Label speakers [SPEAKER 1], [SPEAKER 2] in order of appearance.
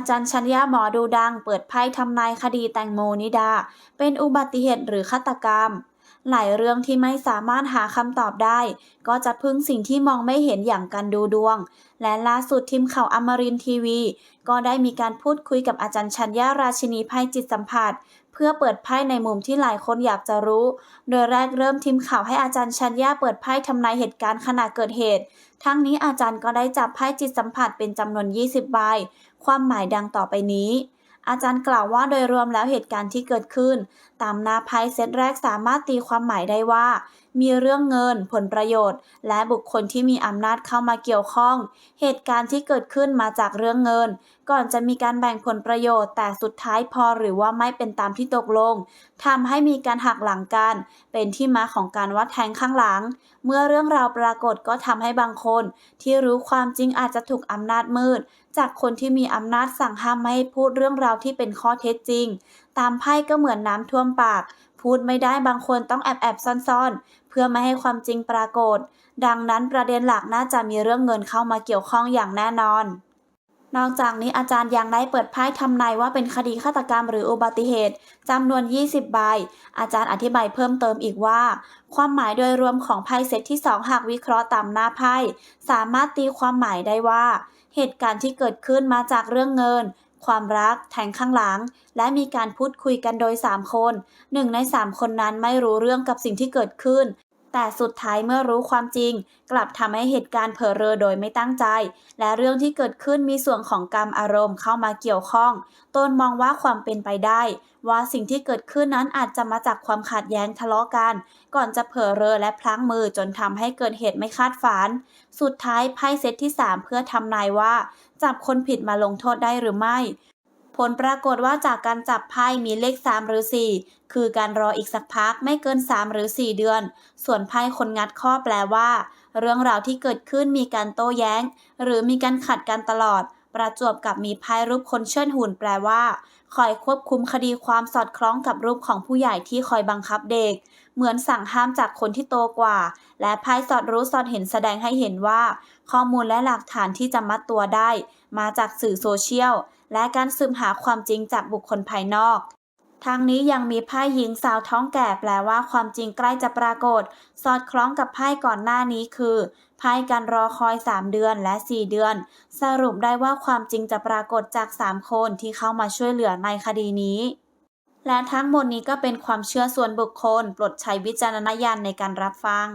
[SPEAKER 1] อาจารย์ชัญญาหมอดูดัง เปิดไพ่ทำนายคดีแตงโมนิดา เป็นอุบัติเหตุหรือฆาตกรรม หลายเรื่องที่ไม่สามารถหาคำตอบได้ ก็จะพึ่งสิ่งที่มองไม่เห็นอย่างการดูดวง และล่าสุดทีมข่าวอมรินทีวี ก็ได้มีการพูดคุยกับอาจารย์ชัญญาราชินีไพ่จิตสัมผัส เพื่อเปิดไพ่ในมุมที่หลายคนอยากจะรู้ โดยแรกเริ่มทีมข่าวให้อาจารย์ชัญญาเปิดไพ่ทำนายเหตุการณ์ขณะเกิดเหตุ ทั้งนี้อาจารย์ก็ได้จับไพ่จิตสัมผัสเป็นจำนวน 20 ใบ ความหมายดังต่อไปนี้ อาจารย์กล่าวว่าโดยรวมแล้วเหตุการณ์ที่เกิดขึ้น ตามหน้าไพ่เซตแรกสามารถตีความหมายได้ว่ามีเรื่องเงิน ผลประโยชน์ และบุคคลที่มีอำนาจเข้ามาเกี่ยวข้อง เหตุการณ์ที่เกิดขึ้นมาจากเรื่องเงิน ก่อนจะมีการแบ่งผลประโยชน์ แต่สุดท้ายพอหรือว่าไม่เป็นตามที่ตกลงทำให้มีการหักหลังกัน เป็นที่มาของการวัดแทงข้างหลัง เมื่อเรื่องราวปรากฏก็ทำให้บางคน ที่รู้ความจริงอาจจะถูกอำนาจมืด จากคนที่มีอำนาจสั่งห้ามไม่ให้พูดเรื่องราวที่เป็นข้อเท็จจริง ตามไพ่ก็เหมือนน้ำท่วมปาก พูดไม่ได้บางคนต้องแอบแอบซ่อนๆ เพื่อไม่ให้ความจริงปรากฏ ดังนั้นประเด็นหลักน่าจะมีเรื่องเงินเข้ามาเกี่ยวข้องอย่างแน่นอน นอกจากนี้อาจารย์ยังได้เปิดไพ่ทำนายว่าเป็นคดีฆาตกรรมหรืออุบัติเหตุจำนวน 20 ใบ อาจารย์อธิบายเพิ่มเติมอีกว่า ความหมายโดยรวมของไพ่เซตที่ 2 หากวิเคราะห์ตามหน้าไพ่สามารถตีความหมายได้ว่า เหตุการณ์ที่เกิดขึ้นมาจากเรื่องเงิน ความรัก แทงข้างหลัง และมีการพูดคุยกันโดย 3 คนหนึ่งใน 3 คนนั้นไม่รู้เรื่องกับสิ่งที่เกิดขึ้น แต่สุดท้ายเมื่อรู้ความจริง กลับทำให้เหตุการณ์เผลอเรอโดยไม่ตั้งใจ และเรื่องที่เกิดขึ้นมีส่วนของกรรมอารมณ์เข้ามาเกี่ยวข้องตนมองว่าความเป็นไปได้ ว่าสิ่งที่เกิดขึ้นนั้นอาจจะมาจากความขัดแย้งทะเลาะกัน ก่อนจะเผลอเรอและพลั้งมือจนทำให้เกิดเหตุไม่คาดฝัน สุดท้ายไพ่เซตที่ 3 เพื่อทำนายว่า จับคนผิดมาลงโทษได้หรือไม่ ผลปรากฏว่าจากการจับไพ่มีเลข 3 หรือ 4 คือการรออีกสักพักไม่เกิน 3 หรือ 4 เดือน ส่วนไพ่คนงัดข้อแปลว่า เรื่องราวที่เกิดขึ้นมีการโต้แย้ง หรือมีการขัดกันตลอด ประจวบกับมีพายรูปคนเชิดหุ่นแปลว่า คอยควบคุมคดีความสอดคล้องกับรูปของผู้ใหญ่ที่คอยบังคับเด็ก เหมือนสั่งห้ามจากคนที่โตกว่า และพายสอดรู้สอดเห็นแสดงให้เห็นว่า ข้อมูลและหลักฐานที่จะมัดตัวได้ มาจากสื่อโซเชียล และการสืบหาความจริงจากบุคคลภายนอก ทางนี้ยังมีไพ่หญิงสาวท้องแก่แปลว่าความจริงใกล้จะปรากฏ สอดคล้องกับไพ่ก่อนหน้านี้คือไพ่การรอคอย 3 เดือนและ 4 เดือน สรุปได้ว่าความจริงจะปรากฏจาก 3 คนที่เข้ามาช่วยเหลือในคดีนี้ และทั้งหมดนี้ก็เป็นความเชื่อส่วนบุคคลปรดใช้วิจารณญาณในการรับฟัง